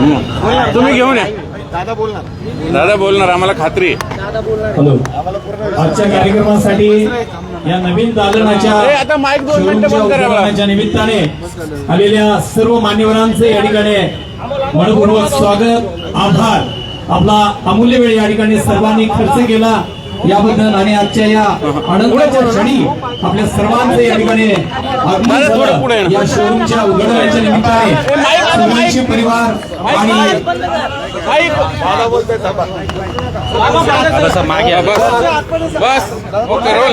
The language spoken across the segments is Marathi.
हं. तुम्ही घेऊन या. दादा बोलणार. आम्हाला खात्री. हॅलो. आजच्या कार्यक्रमासाठी या नवीन दालनाच्या निमित्ताने आलेल्या सर्व मान्यवरांचे या ठिकाणी मनपूर्वक स्वागत आभार. आपला अमूल्य वेळ या ठिकाणी सर्वांनी खर्च केला. याबद्दल आणि आजच्या या आनंदाच्या क्षणी आपल्या सर्वांचे या ठिकाणी. या शोरूमच्या उद्घाटनाच्या निमित्ताने परिवार आणि ऐक. बस. बस. Okay roll.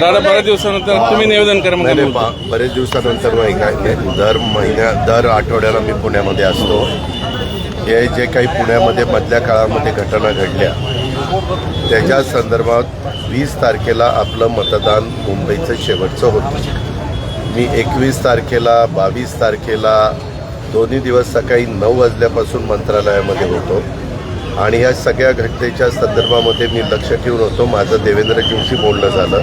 दादा बऱ्याच दिवसानंतर तुम्ही निवेदन करा मग बरेच दिवसानंतर नाही काय नाही दर महिन्या दर आठवड्याला मी पुण्यामध्ये असतो. हे जे काही पुण्यामध्ये मधल्या काळामध्ये घटना घडल्या त्याच्या संदर्भात वीस तारखेला आपलं मतदान मुंबईचं शेवटचं होतं. मी एकवीस तारखेला बावीस तारखेला दोन्ही दिवस सकाळी नऊ वाजल्यापासून मंत्रालयामध्ये होतो. आणि या सगळ्या घटनेच्या संदर्भामध्ये मी लक्ष ठेवून होतो. माझं देवेंद्रजींशी बोलणं झालं.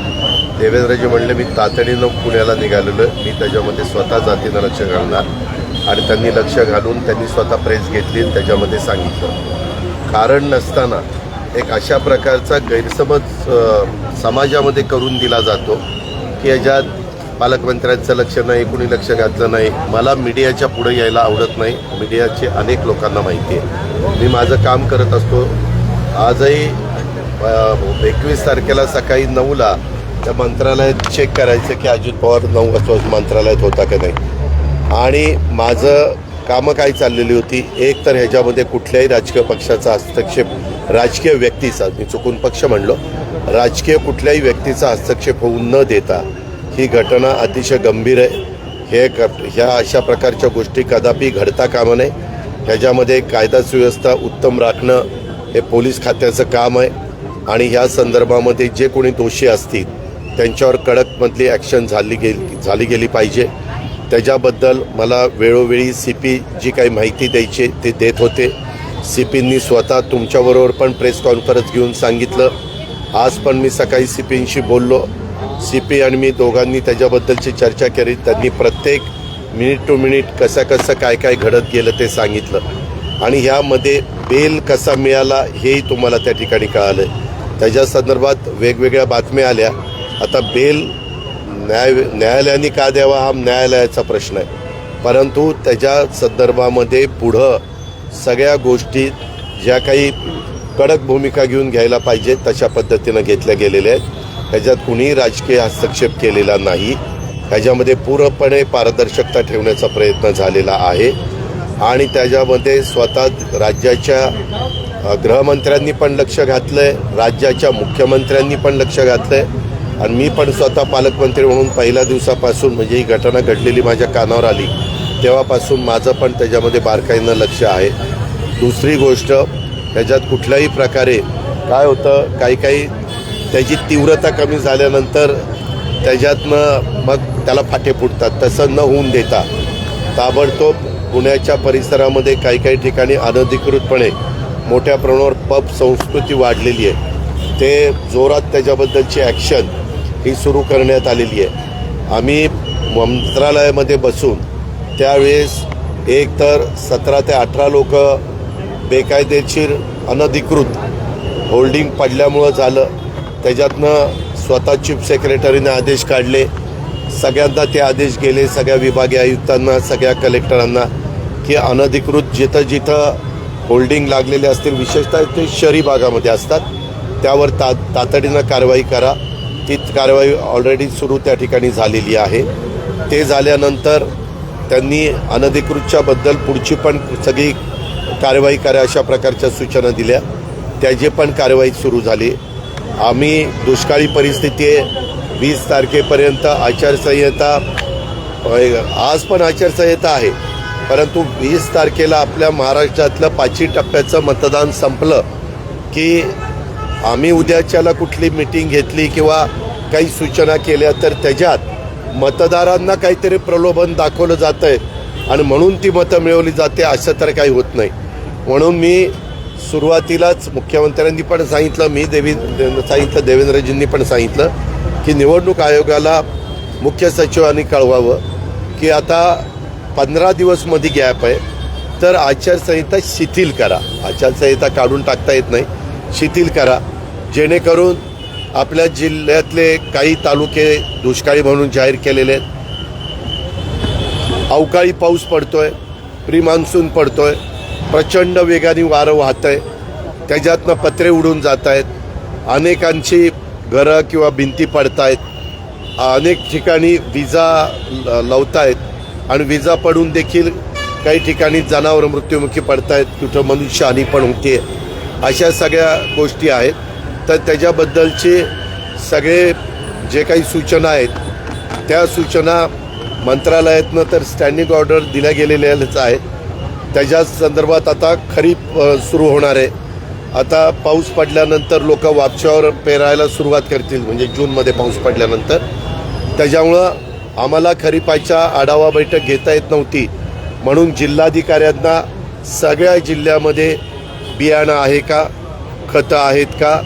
देवेंद्रजी म्हणले मी तातडीनं पुण्याला निघालेलो आहे. मी त्याच्यामध्ये स्वतः जातीनं लक्ष घालणार. आणि त्यांनी लक्ष घालून त्यांनी स्वतः प्रेस घेतली आणि त्याच्यामध्ये सांगितलं. कारण नसताना एक अशा प्रकारचा गैरसमज समाजामध्ये करून दिला जातो की याच्यात पालकमंत्र्यांचं लक्ष नाही कुणी लक्ष घातलं नाही. मला मीडियाच्या पुढे यायला आवडत नाही. मीडियाचे अनेक लोकांना माहिती आहे. मी माझं काम करत असतो. आजही एकवीस तारखेला सकाळी नऊला त्या मंत्रालयात चेक करायचं की अजित पवार नऊ वाजता मंत्रालयात होता का नाही. आणि माझं कामं काय चाललेली होती? एक तर ह्याच्यामध्ये कुठल्याही राजकीय पक्षाचा हस्तक्षेप राजकीय व्यक्तीचा मी चुकून पक्ष म्हणलो राजकीय कुठल्याही व्यक्तीचा हस्तक्षेप होऊ न देता ही घटना अतिशय गंभीर आहे. हे ह्या अशा प्रकारच्या गोष्टी कदापि घडता कामा नये. ह्याच्यामध्ये कायदा सुव्यवस्था उत्तम राखणं हे पोलीस खात्याचं काम आहे. आणि ह्या संदर्भामध्ये जे कोणी दोषी असतील त्यांच्यावर कडकमधली ॲक्शन झाली गेली झाली गेली पाहिजे. त्याच्याबद्दल मला वेळोवेळी सी पी जी काही माहिती द्यायची ते देत होते. सी पींनी स्वतः तुमच्याबरोबर पण प्रेस कॉन्फरन्स घेऊन सांगितलं. आज पण मी सकाळी सी पींशी बोललो. सी पी आणि मी दोघांनी त्याच्याबद्दलची चर्चा केली. त्यांनी प्रत्येक मिनिट टू मिनिट कसं कसं काय काय घडत गेलं ते सांगितलं. आणि ह्यामध्ये बेल कसा मिळाला हेही तुम्हाला त्या ठिकाणी कळालं त्याच्या संदर्भात वेगवेगळ्या बातम्या आल्या. आता बेल न्याय न्यायालयाने का द्यावा हा न्यायालयाचा प्रश्न आहे. परंतु त्याच्या संदर्भामध्ये पुढं सगळ्या गोष्टी ज्या काही कडक भूमिका घेऊन घ्यायला पाहिजे तशा पद्धतीनं घेतल्या गेलेल्या आहेत. ह्याच्यात कुणीही राजकीय हस्तक्षेप केलेला नाही. ह्याच्यामध्ये पूर्णपणे पारदर्शकता ठेवण्याचा प्रयत्न झालेला आहे. आणि त्याच्यामध्ये स्वतः राज्याच्या गृहमंत्र्यांनी पण लक्ष घातलं आहे राज्याच्या मुख्यमंत्र्यांनी पण लक्ष घातलं आहे आणि मी पण स्वतः पालकमंत्री म्हणून पहिल्या दिवसापासून म्हणजे ही घटना घडलेली माझ्या कानावर आली तेव्हापासून माझं पण त्याच्यामध्ये बारकाईनं लक्ष आहे. दुसरी गोष्ट त्याच्यात कुठल्याही प्रकारे काय होतं काही काही त्याची तीव्रता कमी झाल्यानंतर त्याच्यातनं मग त्याला फाटे फुटतात. तसं न होऊन देता ताबडतोब पुण्याच्या परिसरामध्ये काही काही ठिकाणी अनधिकृतपणे मोठ्या प्रमाणावर पब संस्कृती वाढलेली आहे. ते जोरात त्याच्याबद्दलची ॲक्शन ही सुरू करण्यात आलेली आहे. आम्ही मंत्रालयामध्ये बसून त्यावेळेस एक तर सतरा ते अठरा लोक बेकायदेशीर अनधिकृत होल्डिंग पडल्यामुळं झालं. त्याच्यातनं स्वतः चीफ सेक्रेटरीने आदेश काढले. सगळ्यांना ते आदेश गेले सगळ्या विभागीय आयुक्तांना सगळ्या कलेक्टरांना की अनधिकृत जिथं जिथं होल्डिंग लागलेले असतील विशेषतः ते शहरी भागामध्ये असतात त्यावर ता तातडीनं कारवाई करा. ती कारवाई ऑलरेडी सुरू त्या ठिकाणी झालेली आहे. ते झाल्यानंतर त्यांनी अनधिकृतच्या बद्दल पुढची पण सगळी कारवाई करा अशा प्रकारच्या सूचना दिल्या. त्याची पण कारवाई सुरू झाली. आम्ही दुष्काळी परिस्थिती आहे. वीस तारखेपर्यंत आचारसंहिता आज पण आचारसंहिता आहे. परंतु वीस तारखेला आपल्या महाराष्ट्रातलं पाचवी टप्प्याचं मतदान संपलं की आम्ही उद्याच्याला कुठली मिटिंग घेतली किंवा काही सूचना केल्या तर त्याच्यात मतदारांना काहीतरी प्रलोभन दाखवलं जातं आहे आणि म्हणून ती मतं मिळवली जाते असं तर काही होत नाही. म्हणून मी सुरुवातीलाच मुख्यमंत्र्यांनी पण सांगितलं मी देवी सांगितलं देवेंद्रजींनी पण सांगितलं की निवडणूक आयोगाला मुख्य सचिवांनी कळवावं की आता पंधरा दिवसमध्ये गॅप आहे तर आचारसंहिता शिथिल करा. आचारसंहिता काढून टाकता येत नाही शिथिल करा. जेणेकरून आपल्या जिल्ह्यातले काही तालुके दुष्काळी म्हणून जाहीर केलेले आहेत. अवकाळी पाऊस पडतोय प्री मान्सून पडतोय प्रचंड वेगाने वारं वाहत आहे त्याच्यातनं पत्रे उडून जात आहेत अनेकांची घरं किंवा भिंती पडत आहेत अनेक ठिकाणी विजा ल- लावतायत आणि विजा पडून देखील काही ठिकाणी जनावरं मृत्युमुखी पडतायत कुठं मनुष्यहानी पण होते अशा सगळ्या गोष्टी आहेत. तर त्याच्याबद्दलचे सगळे जे काही सूचना आहेत त्या सूचना मंत्रालयातनं तर स्टँडिंग ऑर्डर दिल्या गेलेल्याच आहेत. त्याच्या संदर्भात आता खरीप सुरू होणार आहे. आता पाऊस पडल्यानंतर लोक वापशावर पेरायला सुरुवात करतील म्हणजे जूनमध्ये पाऊस पडल्यानंतर. त्याच्यामुळं आम्हाला खरीपाच्या आढावा बैठक घेता येत नव्हती. म्हणून जिल्हाधिकाऱ्यांना सगळ्या जिल्ह्यामध्ये बियाणं आहे का खतं आहेत का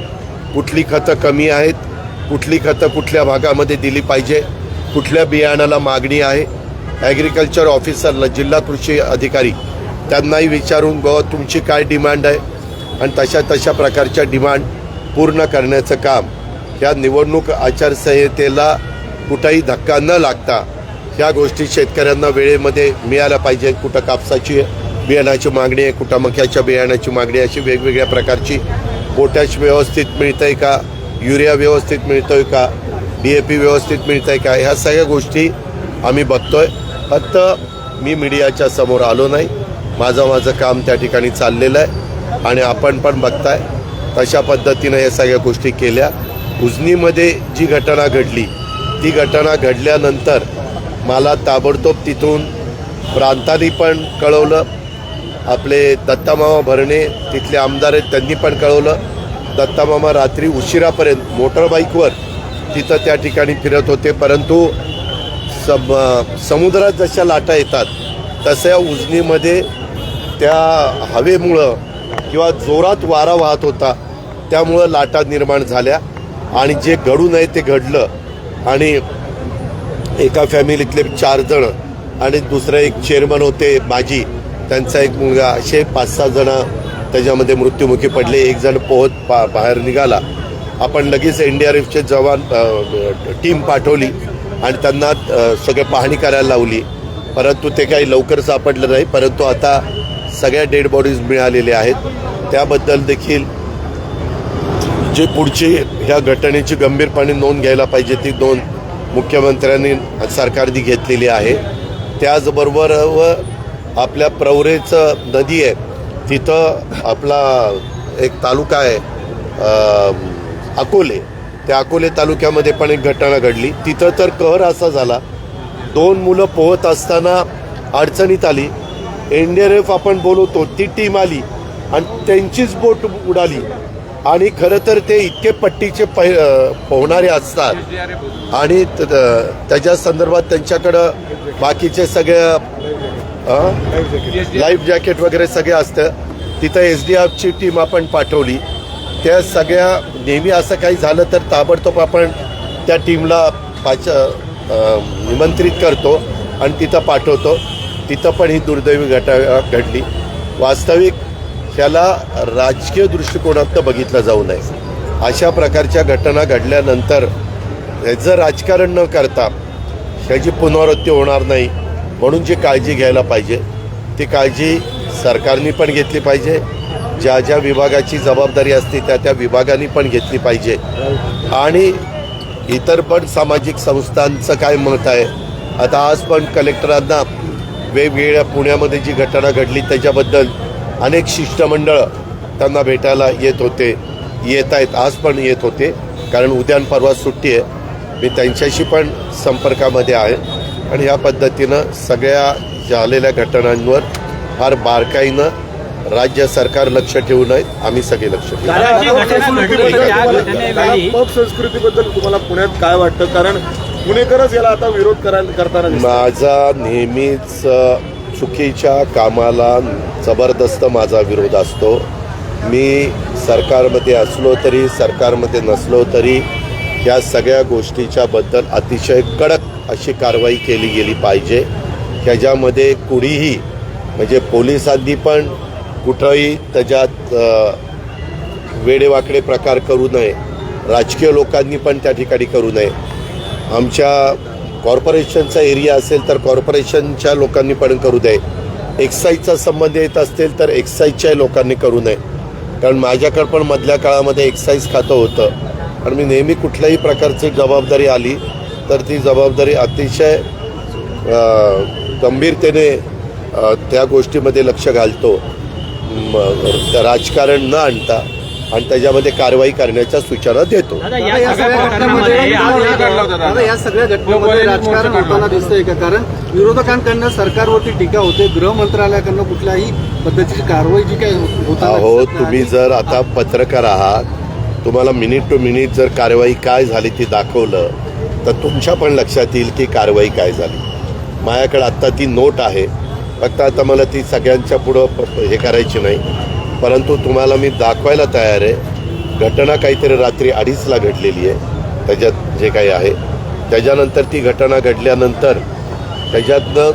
कुठली खतं कमी आहेत कुठली खतं कुठल्या भागामध्ये दिली पाहिजे कुठल्या बियाणाला मागणी आहे? ॲग्रिकल्चर ऑफिसरला जिल्हा कृषी अधिकारी त्यांनाही विचारून बाबा तुमची काय डिमांड आहे? आणि तशा तशा प्रकारच्या डिमांड पूर्ण करण्याचं काम. या निवडणूक आचारसंहितेला कुठंही धक्का न लागता ह्या गोष्टी शेतकऱ्यांना वेळेमध्ये मिळाल्या पाहिजे कुठं कापसाची बियाणाची मागणी आहे कुठं मक्याच्या बियाणाची मागणी अशी वेगवेगळ्या प्रकारची पोटॅश व्यवस्थित मिळतंय का? युरिया व्यवस्थित मिळतो आहे का? डी ए पी व्यवस्थित मिळतंय का? ह्या सगळ्या गोष्टी आम्ही बघतोय. फक्त मी मीडियाच्या समोर आलो नाही. माझं माझं काम त्या ठिकाणी चाललेलं आहे आणि आपण पण बघताय. तशा पद्धतीनं या सगळ्या गोष्टी केल्या. उजनीमध्ये जी घटना घडली ती घटना घडल्यानंतर मला ताबडतोब तिथून प्रांतांनी पण कळवलं. आपले दत्तामामा भरणे तिथले आमदार आहेत त्यांनी पण कळवलं. दत्तामामा रात्री उशिरापर्यंत मोटरबाईकवर तिथं त्या ठिकाणी फिरत होते. परंतु सम समुद्रात जशा लाटा येतात तशा उजनीमध्ये त्या हवेमुळं किंवा जोरात वारा वाहत होता त्यामुळं लाटा निर्माण झाल्या. आणि जे घडू नये ते घडलं. आणि एका फॅमिलीतले चार जण आणि दुसरं एक चेअरमन होते माजी त्यांचा एक मुलगा असे पाच सहा जण त्याच्यामध्ये मृत्युमुखी पडले. एक जण पोहत पा बाहेर निघाला. आपण लगेच एन डी आर एफचे जवान टीम पाठवली आणि त्यांना सगळे सगळं पाहणी करायला लावली. परंतु ते काही लवकर सापडलं नाही. परंतु आता सगळ्या डेड बॉडीज मिळालेल्या आहेत. त्याबद्दल देखील जे पुढची ह्या घटनेची गंभीरपणे नोंद घ्यायला पाहिजे ती नोंद मुख्यमंत्र्यांनी सरकारने घेतलेली आहे. त्याचबरोबर व आपल्या प्रवरेचं नदी आहे. तिथं आपला एक तालुका आहे अकोले. त्या अकोले तालुक्यामध्ये पण एक घटना घडली. तिथं तर कहर असा झाला दोन मुलं पोहत असताना अडचणीत आली. एन डी आर एफ आपण बोलवतो ती टीम आली आणि त्यांचीच बोट उडाली. आणि खरं तर ते इतके पट्टीचे पह पोहणारे असतात. आणि त- त्याच्या संदर्भात त्यांच्याकडं बाकीचे सगळ्या लाईफ जॅकेट वगैरे सगळं असतं. तिथं एस डी एफची टीम आपण पाठवली. त्या सगळ्या नेहमी असं काही झालं तर ताबडतोब आपण त्या टीमला पाच निमंत्रित करतो आणि तिथं पाठवतो. तिथं पण ही दुर्दैवी घटा घडली. वास्तविक ह्याला राजकीय दृष्टिकोनातनं बघितलं जाऊ नये. अशा प्रकारच्या घटना घडल्यानंतर ह्याचं राजकारण न करता ह्याची पुनरावृत्ती होणार नाही. म्हणून जी काळजी घ्यायला पाहिजे ती काळजी सरकारने पण घेतली पाहिजे. ज्या ज्या विभागाची जबाबदारी असते त्या त्या विभागाने पण घेतली पाहिजे. आणि इतर पण सामाजिक संस्थांचं काय मत आहे? आता आज पण कलेक्टरांना वेगवेगळ्या पुण्यामध्ये जी घटना घडली त्याच्याबद्दल अनेक शिष्टमंडळ त्यांना भेटायला येत होते. येत आहेत आज पण येत होते. कारण उद्यान परवा सुट्टी आहे. मी त्यांच्याशी पण संपर्कामध्ये आहे. आणि ह्या पद्धतीनं सगळ्या झालेल्या घटनांवर फार बारकाईनं राज्य सरकार लक्ष ठेवू नये आम्ही सगळे लक्ष ठेवू पब संस्कृतीबद्दल तुम्हाला पुण्यात काय वाटतं? कारण पुणेकरच याला आता विरोध करायला करताना. माझा नेहमीच चुकीच्या कामाला जबरदस्त माझा विरोध असतो. मी सरकारमध्ये असलो तरी सरकारमध्ये नसलो तरी या सगळ्या गोष्टीच्या बद्दल अतिशय कडक अशी कारवाई केली गेली पाहिजे. ह्याच्यामध्ये कुणीही म्हणजे पोलिसांनी पण कुठंही त्याच्यात वेडेवाकडे प्रकार करू नये. राजकीय लोकांनी पण त्या ठिकाणी करू नये. आमच्या कॉर्पोरेशनचा एरिया असेल तर कॉर्पोरेशनच्या लोकांनी पण करू नये एक्साईजचा संबंध येत असतील तर एक्साईजच्या लोकांनी करू नये. कारण माझ्याकडं पण मधल्या काळामध्ये एक्साईज खातं होतं. आणि मी नेहमी कुठल्याही प्रकारची जबाबदारी आली. तर ती जबाबदारी अतिशय गंभीरतेने त्या गोष्टीमध्ये लक्ष घालतो. राजकारण न आणता आणि त्याच्यामध्ये कारवाई करण्याच्या सूचना देतो. या सगळ्या घटनेमध्ये राजकारण होताना दिसतंय का कारण विरोधकांकडनं सरकारवरती टीका होते गृह मंत्रालयाकडनं कुठल्याही पद्धतीची कारवाई जी दिसत नाही. तुम्ही जर आता पत्रकार आहात तुम्हाला मिनिट टू मिनिट जर कारवाई काय झाली ती दाखवलं तर तुमच्या पण लक्षात येईल की कारवाई काय झाली. माझ्याकडे आत्ता ती नोट आहे. फक्त आता मला ती सगळ्यांच्या पुढं प- हे करायची नाही. परंतु तुम्हाला मी दाखवायला तयार आहे. घटना काहीतरी रात्री अडीचला घडलेली आहे. त्याच्यात जे काही आहे. त्याच्यानंतर ती घटना घडल्यानंतर त्याच्यातनं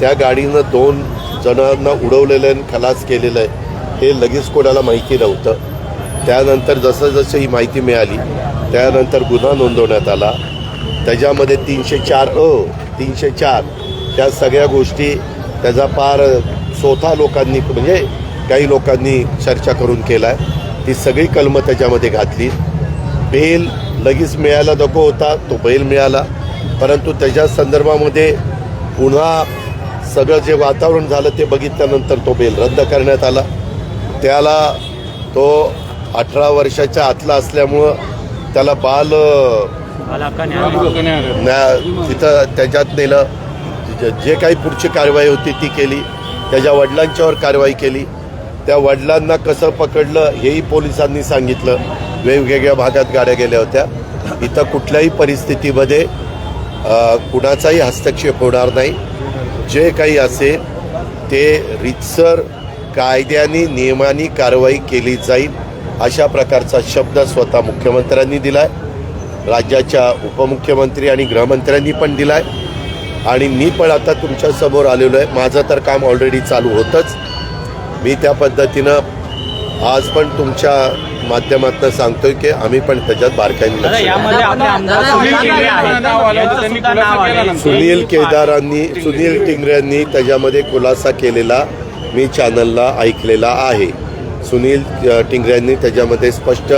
त्या गाडीनं दोन जणांना उडवलेलं आहे आणि खलास केलेलं आहे. हे लगेच कोणाला माहिती नव्हतं. त्यानंतर जसं जसं ही माहिती मिळाली त्यानंतर गुन्हा नोंदवण्यात आला. त्याच्यामध्ये तीनशे चार अ तीनशे चार त्या सगळ्या गोष्टी त्याचा पार स्वतः लोकांनी म्हणजे काही लोकांनी चर्चा करून केला आहे ती सगळी कलमं त्याच्यामध्ये घातली. बेल लगेच मिळायला नको होता तो बैल मिळाला. परंतु त्याच्या संदर्भामध्ये पुन्हा सगळं जे वातावरण झालं ते बघितल्यानंतर तो बेल रद्द करण्यात आला. त्याला तो अठरा वर्षाच्या आतला असल्यामुळं त्याला बाल न्या- तिथं त्याच्यात नेलं जे- काही पुढची कारवाई होती ती केली त्याच्या वडिलांच्यावर कारवाई केली. त्या वडिलांना कसं पकडलं हेही पोलिसांनी सांगितलं. वेगवेगळ्या भागात गाड्या गेल्या होत्या. इथं कुठल्याही परिस्थितीमध्ये कुणाचाही हस्तक्षेप होणार नाही. जे काही असेल ते रितसर कायद्याने नियमाने कारवाई केली जाईल अशा प्रकारचा शब्द स्वतः मुख्यमंत्र्यांनी दिलाय. राज्याच्या उपमुख्यमंत्री आणि गृहमंत्र्यांनी पण दिलाय. आणि मी पण आता तुमच्यासमोर आलेलो आहे. माझं तर काम ऑलरेडी चालू होतंच. मी त्या पद्धतीनं आज पण तुमच्या माध्यमातून सांगतोय की आम्ही पण त्याच्यात बारकाईने सुनील केदारांनी सुनील टिंगऱ्यांनी त्याच्यामध्ये खुलासा केलेला मी चॅनलला ऐकलेला आहे. सुनील टिंगऱ्यांनी त्याच्यामध्ये स्पष्ट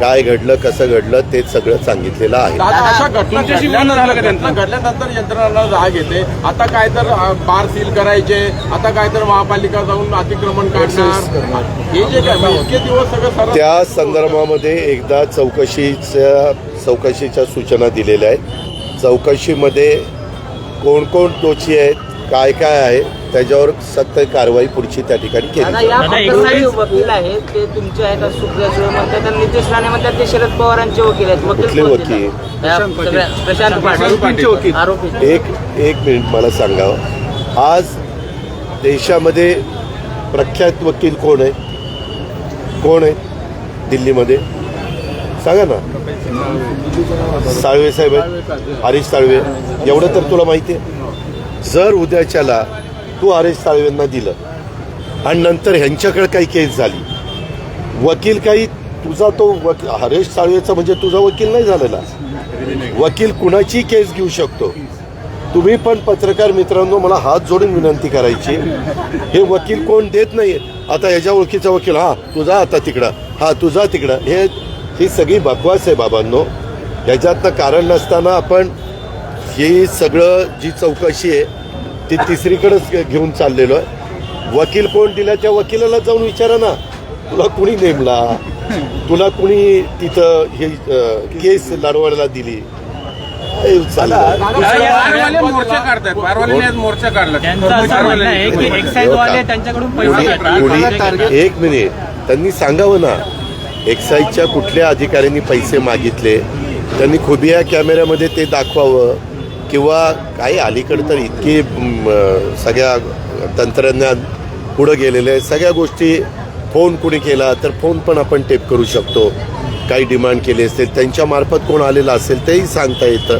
काय घडलं कसं घडलं ते सगळं सांगितलेलं आहे. आता अशा घटना घडल्यानंतर त्यांचं? घडल्यानंतर यंत्रणा राग येते. आता काय तर बार सील करायचे आता काय तर महापालिका जाऊन अतिक्रमण काढणार. हे जे काय इतके दिवस सगळं त्या संदर्भामध्ये एकदा चौकशीच्या चौकशीच्या सूचना दिलेल्या आहेत. चौकशीमध्ये कोण कोण दोषी आहेत काय काय आहे त्याच्यावर सत्य कारवाई पुढची त्या ठिकाणी केली दादा वकील आहेत ते तुमचे आहेत असं सुप्रिया सुळे म्हणतात आणि नितेश राणे म्हणतात ते शरद पवारांचे वकील आहेत. वकील? या सगळ्या- प्रशांत पाटील. आरोपी. एक एक मिनिट मला सांगावं आज देशामध्ये प्रख्यात वकील कोण आहे? कोण आहे दिल्लीमध्ये? सांगा ना. साळवे साहेब आहेत. हरीश साळवे. एवढं तर तुला माहिती आहे. जर उद्याच्याला तू हरीश साळवेंना दिलं आणि नंतर ह्यांच्याकडे काही केस झाली वकील काही तुझा तो वकील हरेश साळवेचा म्हणजे तुझा वकील नाही झालेला. वकील कुणाची केस घेऊ शकतो? तुम्ही पण पत्रकार मित्रांनो मला हात जोडून विनंती करायची. हे वकील कोण देत नाही? आता याच्या ओळखीचा वकील हा तुझा आता तिकडं हा तुझा तिकडं. हे ही सगळी बकवास आहे बाबांनो. ह्याच्यातनं कारण नसताना आपण ही सगळं जी चौकशी आहे ती तिसरीकडेच घेऊन चाललेलो आहे. वकील कोण दिला त्या वकिलाला जाऊन विचारा ना. तुला कुणी नेमला? तुला कुणी तिथं हे केस लढवायला दिली? हे मोर्चा मोर्चा काढला एक मिनिट त्यांनी सांगावं ना. एक्साईजच्या कुठल्या अधिकाऱ्यांनी पैसे मागितले? त्यांनी खुबिया कॅमेऱ्यामध्ये ते दाखवावं. किंवा काही अलीकडे तर इतके सगळ्या तंत्रज्ञान पुढं गेलेले आहे सगळ्या गोष्टी फोन कुणी केला तर फोन पण आपण टेप करू शकतो. काही डिमांड केली असेल त्यांच्या मार्फत कोण आलेलं असेल तेही सांगता येतं.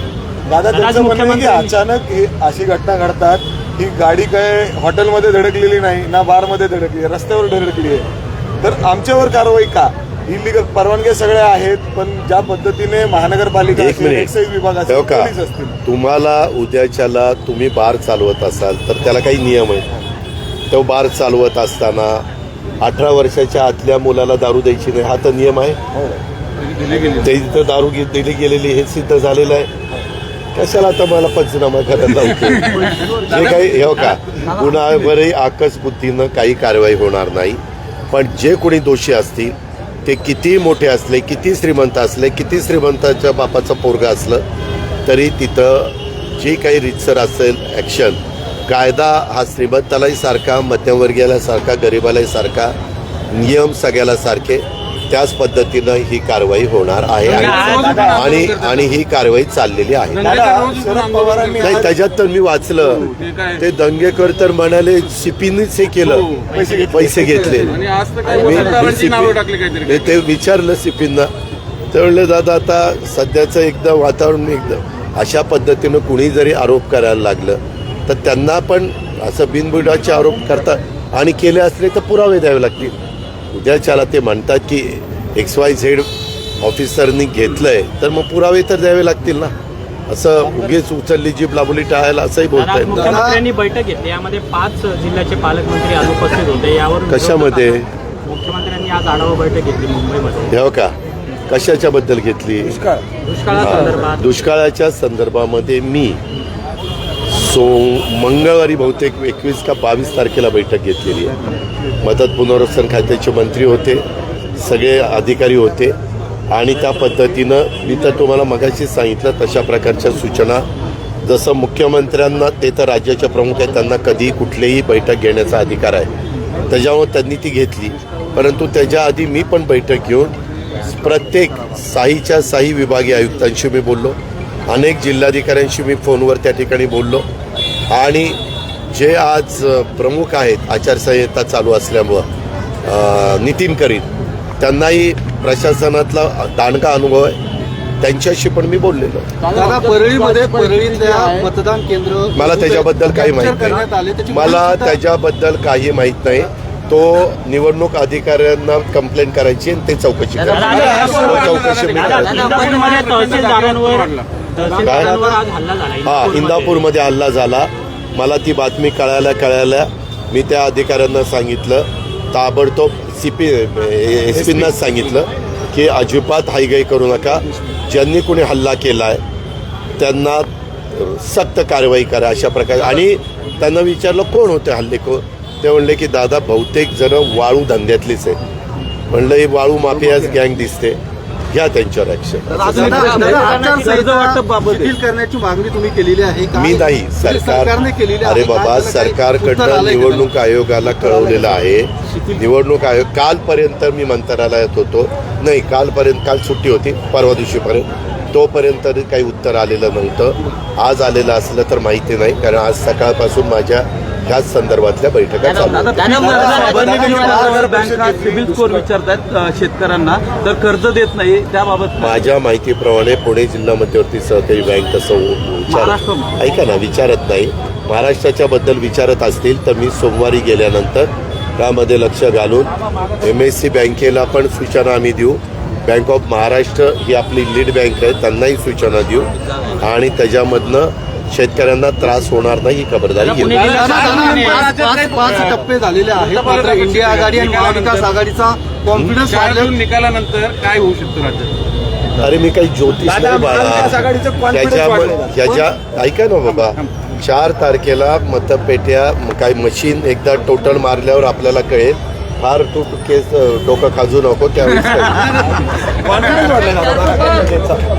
दादा त्यांचं म्हणणं की अचानक हे अशी घटना घडतात ही गाडी काय हॉटेलमध्ये धडकलेली नाही ना बारमध्ये धडकली आहे रस्त्यावर धडकली आहे. तर आमच्यावर कारवाई का? इलिगल परवानग्या सगळ्या आहेत पण ज्या पद्धतीने महानगरपालिका एक असेल मिनिट एक्साईज विभाग हो असेल का पोलीस असतील. तुम्हाला उद्याच्याला तुम्ही बार चालवत असाल तर त्याला काही नियम आहेत. तो बार चालवत असताना अठरा वर्षाच्या आतल्या मुलाला दारू द्यायची नाही हा तर नियम आहे. ते इथं दारू दिली गेलेली हे सिद्ध झालेलं आहे. कशाला आता मला पंचनामा करायला लावतो जे काही हे हो का कुणावरही आकस बुद्धीनं काही कारवाई होणार नाही. पण जे कोणी दोषी असतील ते किती मोठे असले किती श्रीमंत असले किती श्रीमंताच्या बापाचं पोरगा असलं तरी तिथं जी काही रितसर असेल ॲक्शन कायदा हा श्रीमंतालाही सारखा मध्यमवर्गीयाला सारखा गरिबालाही सारखा नियम सगळ्याला सारखे त्याच पद्धतीनं ही कारवाई होणार आहे आणि आणि ही कारवाई चाललेली आहे. नाही त्याच्यात तर मी वाचलं. ते दंगेकर तर म्हणाले सिपीनीच हे केलं. पैसे घेतले. आणि आज तर काही मी- वसंतरावांची मी नावं टाकली काहीतरी. मी ते विचारलं सिपींना. ते म्हणले दादा आता सध्याचं एकदम वातावरण एकदम अशा पद्धतीनं कुणी जरी आरोप करायला लागलं तर त्यांना पण असं बिनबुडाचे आरोप करतात आणि केले असले तर पुरावे द्यावे लागतील. उद्याच्याला ते म्हणतात की एक्स वाय झेड ऑफिसरनी घेतलंय तर मग पुरावे तर द्यावे लागतील ना? असं उगीच उचलली जीप लाभली टाळायला असंही बोलतायत. मुख्यमंत्र्यांनी बैठक घेतली. यामध्ये पाच जिल्ह्याचे पालकमंत्री अनुपस्थित होते. यावर कशामध्ये? मुख्यमंत्र्यांनी आज आढावा बैठक घेतली मुंबईमध्ये. हो का? कशाच्या बद्दल घेतली दुष्काळासंदर्भात. दुष्काळाच्या संदर्भामध्ये मी सो मंगळवारी बहुतेक एकवीस का बावीस तारखेला बैठक घेतलेली आहे. मदत पुनर्वसन खात्याचे मंत्री होते सगळे अधिकारी होते आणि त्या पद्धतीनं मी तर तुम्हाला मगाशी सांगितलं तशा प्रकारच्या सूचना. जसं मुख्यमंत्र्यांना ते तर राज्याच्या प्रमुख आहेत त्यांना कधीही कुठलीही बैठक घेण्याचा अधिकार आहे. त्याच्यामुळे त्यांनी ती घेतली. परंतु त्याच्या आधी मी पण बैठक घेऊन प्रत्येक साहीच्या साही विभागीय आयुक्तांशी मी बोललो. अनेक जिल्हाधिकाऱ्यांशी मी फोनवर त्या ठिकाणी बोललो. आणि जे आज प्रमुख आहेत आचारसंहिता चालू असल्यामुळं अ, नितीन करीत त्यांनाही प्रशासनातला दांडका अनुभव आहे त्यांच्याशी पण मी बोललेलो दादा परळीमध्ये मतदान केंद्र मला त्याच्याबद्दल काही माहीत नाही मला त्याच्याबद्दल काही माहीत नाही तो निवडणूक अधिकाऱ्यांना कंप्लेंट करायची आणि ते चौकशी चौकशी हल्ला झाला हा इंदापूरमध्ये. हल्ला झाला. मला ती बातमी कळायला कळायला मी त्या अधिकाऱ्यांना सांगितलं. ताबडतोब सी पी एस पींनाच सांगितलं की अजिबात हायगाई करू नका. ज्यांनी कोणी हल्ला केला आहे त्यांना सक्त कारवाई करा अशा प्रकारे. आणि त्यांना विचारलं कोण होते हल्लेखोर ते म्हणले की दादा बहुतेक जण वाळू धंद्यातलीच आहे म्हणलं ही वाळू माफियाच गँग दिसते. घ्या त्यांच्यावर शिथिल करण्याची मागणी तुम्ही केलेली आहे का? मी नाही सरकारने सरकार केलेली आहे. अरे? बाबा सरकारकडनं? निवडणूक आयोगाला कळवलेलं आहे. निवडणूक आयोग कालपर्यंत मी मंत्रालयात होतो. नाही कालपर्यंत काल सुट्टी होती परवा दिवशीपर्यंत. तोपर्यंत काही उत्तर आलेलं नव्हतं. आज आलेलं असलं तर माहिती नाही कारण आज सकाळपासून माझ्या ह्याच संदर्भातल्या बैठका चालू आहेत. बँका सिबिल स्कोर विचारतात शेतकऱ्यांना. तर कर्ज देत नाही त्याबाबत माझ्या माहितीप्रमाणे पुणे जिल्हा मध्यवर्ती सहकारी बँक तसं विचार महाराष्ट्र- ऐका ना विचारत नाही. महाराष्ट्राच्या बद्दल विचारत असतील तर मी सोमवारी गेल्यानंतर त्यामध्ये लक्ष घालून एम एस सी बँकेला पण सूचना आम्ही देऊ. बँक ऑफ महाराष्ट्र ही आपली लीड बँक आहे त्यांनाही सूचना देऊ. आणि त्याच्यामधनं शेतकऱ्यांना त्रास होणार नाही ही खबरदारी घेऊ. पाच टप्पे झालेले आहेत. इंडिया आघाडी आणि महाविकास आघाडीचा कॉन्फिडन्स निकालानंतर काय होऊ शकतं राज्यात? अरे मी काही ज्योतिष नाही बाळा. त्याच्या त्याच्या ऐका ना बाबा. चार तारखेला मतपेट्या काही मशीन एकदा टोटल मारल्यावर आपल्याला कळेल. फार तू केस डोकं खाजू नको त्यावेळेस.